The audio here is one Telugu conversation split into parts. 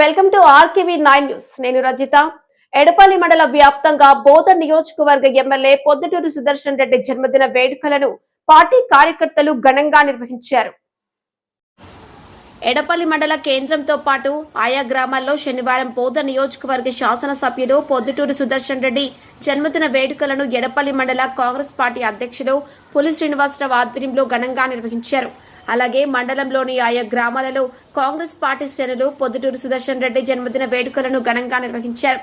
Welcome to RKV nine news. నేను రజిత. ఎడపల్లి మండల వ్యాప్తంగా బోధ నియోజకవర్గ ఎమ్మెల్యే పొద్దుటూరు సుదర్శన్ రెడ్డి జన్మదిన వేడుకలను పార్టీ కార్యకర్తలు ఘనంగా నిర్వహించారు. ఎడపల్లి మండల కేంద్రంతో పాటు ఆయా గ్రామాల్లో శనివారం బోధ నియోజకవర్గ శాసనసభ్యులు పొద్దుటూరు సుదర్శన్ రెడ్డి జన్మదిన వేడుకలను ఎడపల్లి మండల కాంగ్రెస్ పార్టీ అధ్యక్షులు పులి శ్రీనివాసరావు ఆధ్వర్యంలో ఘనంగా నిర్వహించారు. అలాగే మండలంలోని ఆయా గ్రామాలలో కాంగ్రెస్ పార్టీ శ్రేణులు పొద్దుటూరు సుదర్శన్ రెడ్డి జన్మదిన వేడుకలను ఘనంగా నిర్వహించారు.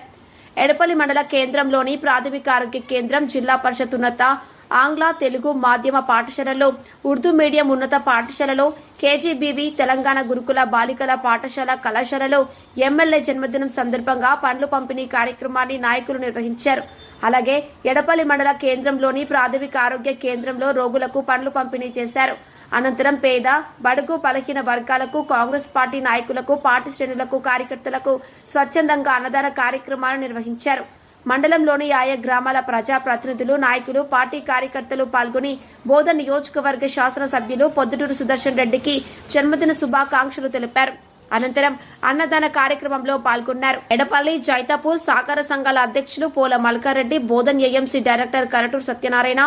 ఎడపల్లి మండల కేంద్రంలోని ప్రాథమిక ఆరోగ్య కేంద్రం జిల్లా పరిషత్ ఉన్నత ఆంగ్ల తెలుగు మాధ్యమ పాఠశాలలో ఉర్దూ మీడియం ఉన్నత పాఠశాలలో కేజీబీవీ తెలంగాణ గురుకుల బాలికల పాఠశాల కళాశాలలో ఎమ్మెల్యే జన్మదినం సందర్భంగా పండ్లు పంపిణీ కార్యక్రమాన్ని నాయకులు నిర్వహించారు. అలాగే ఎడపల్లి మండల కేంద్రంలోని ప్రాథమిక ఆరోగ్య కేంద్రంలో రోగులకు పండ్లు పంపిణీ చేశారు. అనంతరం పేద బడుగు బలహీన వర్గాలకు కాంగ్రెస్ పార్టీ నాయకులకు పార్టీ శ్రేణులకు కార్యకర్తలకు స్వచ్ఛందంగా అన్నదాన కార్యక్రమాలు నిర్వహించారు. మండలంలోని ఆయా గ్రామాల ప్రజా ప్రతినిధులు నాయకులు పార్టీ కార్యకర్తలు పాల్గొని బోధ నియోజకవర్గ శాసనసభ్యులు పొద్దుటూరు సుదర్శన్ రెడ్డికి జన్మదిన శుభాకాంక్షలు తెలిపారు. అనంతరం అన్నదాన కార్యక్రమంలో పాల్గొన్నారు. ఎడపల్లి జైతాపూర్ సహకార సంఘాల అధ్యక్షులు Pola Malkareddy Bodhan AMC director Karaturu Satyanarayana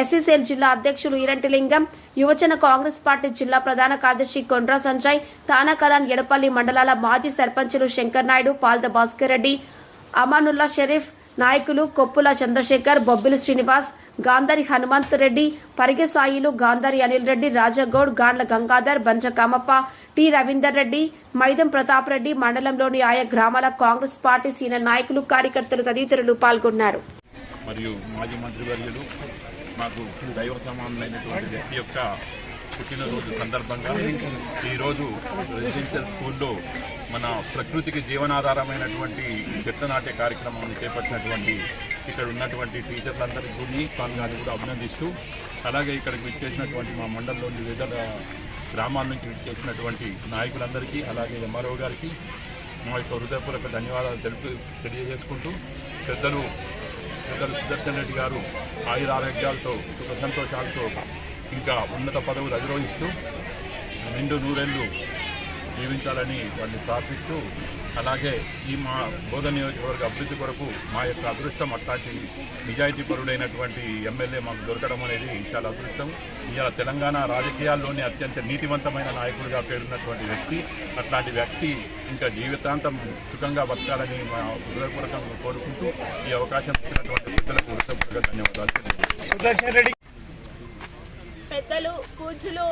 SCCL జిల్లా అధ్యక్షులు ఈరంటి లింగం యువజన కాంగ్రెస్ పార్టీ జిల్లా ప్రధాన కార్యదర్శి కొండ్రా సంజయ్ తానాకలాన్ ఎడపల్లి మండలాల మాజీ సర్పంచులు శంకర్ నాయుడు పాల్ద భాస్కర్ రెడ్డి అమానుల్లా షరీఫ్ నాయకులు కొప్పుల చంద్రశేఖర్ బొబ్బిలి శ్రీనివాస్ గాంధారి హనుమంత్ రెడ్డి పరిగె సాయిలు గాంధారి అనిల్ రెడ్డి రాజగౌడ్ గాండ్ల గంగాధర్ బంచకామప్ప టి రవీందర్ రెడ్డి మైదం ప్రతాప్ రెడ్డి మండలంలోని ఆయా గ్రామాల కాంగ్రెస్ పార్టీ సీనియర్ నాయకులు కార్యకర్తలు తదితరులు పాల్గొన్నారు. మరియు మాజీ మంత్రివర్యులు మాకు దైవ వ్యక్తి యొక్క పుట్టినరోజు సందర్భంగా ఈరోజు రెసిడెన్షియల్ స్కూల్లో మన ప్రకృతికి జీవనాధారమైనటువంటి చెత్త నాటే కార్యక్రమాన్ని చేపట్టినటువంటి ఇక్కడ ఉన్నటువంటి టీచర్లందరికీ గారిని కూడా అభినందిస్తూ అలాగే ఇక్కడికి విచ్చేసినటువంటి మా మండలంలోని వివిధ గ్రామాల నుంచి విచ్చేసినటువంటి నాయకులందరికీ అలాగే ఎంఆర్ఓ గారికి మా యొక్క హృదయపూర్వక ధన్యవాదాలు తెలుపు తెలియజేసుకుంటూ పెద్దలు పెద్దలు సుదర్శన్ రెడ్డి గారు ఆయుర ఆరోగ్యాలతో సుఖ సంతోషాలతో ఇంకా ఉన్నత పదవులు అధిరోహిస్తూ నిండు నూరెళ్ళు జీవించాలని వారిని ప్రార్థిస్తూ అలాగే ఈ మా బోధన నియోజకవర్గ అభివృద్ధి కొరకు మా యొక్క అదృష్టం అట్లాంటి నిజాయితీపరుడైనటువంటి ఎమ్మెల్యే మాకు దొరకడం అనేది చాలా అదృష్టం. ఇలా తెలంగాణ రాజకీయాల్లోనే అత్యంత నీతివంతమైన నాయకుడిగా పేరున్నటువంటి వ్యక్తి అట్లాంటి వ్యక్తి ఇంకా జీవితాంతం సుఖంగా బతకాలని మా హృదయపూర్వకంగా కోరుకుంటూ ఈ అవకాశం ఇచ్చినటువంటి వ్యక్తులకు ధన్యవాదాలు. పెద్దలు కూజులు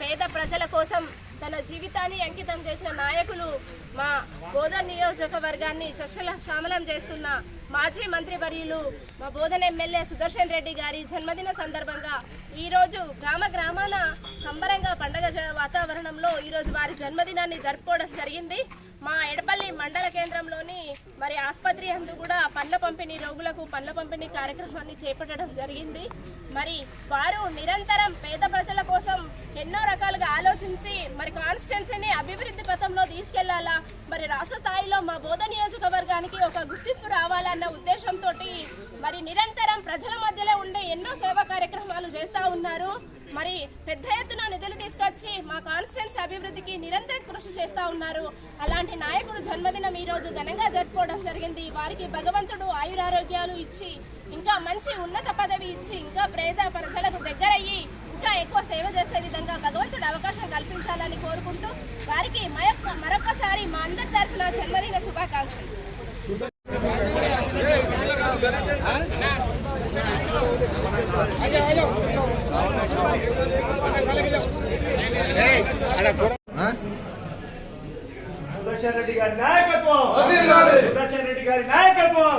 పేద ప్రజల కోసం తన జీవితాన్ని అంకితం చేసిన నాయకులు మా బోధన్ నియోజకవర్గాన్ని సస్యల శ్యామలం చేస్తున్న మాజీ మంత్రి వర్యులు మా బోధన ఎమ్మెల్యే సుదర్శన్ రెడ్డి గారి జన్మదిన సందర్భంగా ఈరోజు గ్రామ గ్రామాన సంబరంగా పండగ జ- వాతావరణంలో ఈరోజు వారి జన్మదినాన్ని జరుపుకోవడం జరిగింది. మండల కేంద్రంలోని మరి ఆసుపత్రి అందు కూడా పండ్ల పంపిణీ రోగులకు పండ్ల పంపిణీ కార్యక్రమాన్ని చేపట్టడం జరిగింది. మరి వారు నిరంతరం పేద ప్రజల కోసం ఎన్నో రకాలుగా ఆలోచించి మరి కాన్స్టిట్యున్సీని అభివృద్ధి పథంలో తీసుకెళ్ళాలా మరి రాష్ట్ర స్థాయిలో మా బోధ నియోజకవర్గానికి ఒక గుర్తింపు రావాలన్న ఉద్దేశంతో మరి నిరంతరం ప్రజల మధ్యలో ఉండే ఎన్నో సేవా కార్యక్రమాలు చేస్తా ఉన్నారు. మరి పెద్ద ఎత్తున తీసుకొచ్చి మా కాన్స్టిట్యున్సీ అభివృద్ధికి నిరంతరం కృషి చేస్తా ఉన్నారు. అలాంటి నాయకుడు జన్మదినం ఈ రోజు ఘనంగా జరుపుకోవడం జరిగింది. వారికి భగవంతుడు ఆయురారోగ్యాలు ఇచ్చి ఇంకా మంచి ఉన్నత పదవి ఇచ్చి ఇంకా పేద ప్రజలకు దగ్గరయ్యి ఇంకా ఎక్కువ సేవ చేసే విధంగా భగవంతుడు అవకాశం కల్పించాలని కోరుకుంటూ వారికి మరొక మరొకసారి మా అందరి తరఫున జన్మదిన శుభాకాంక్షలు. సుదర్శన్ రెడ్డి గారి నాయకత్వం. సుదర్శన్ రెడ్డి గారి నాయకత్వం.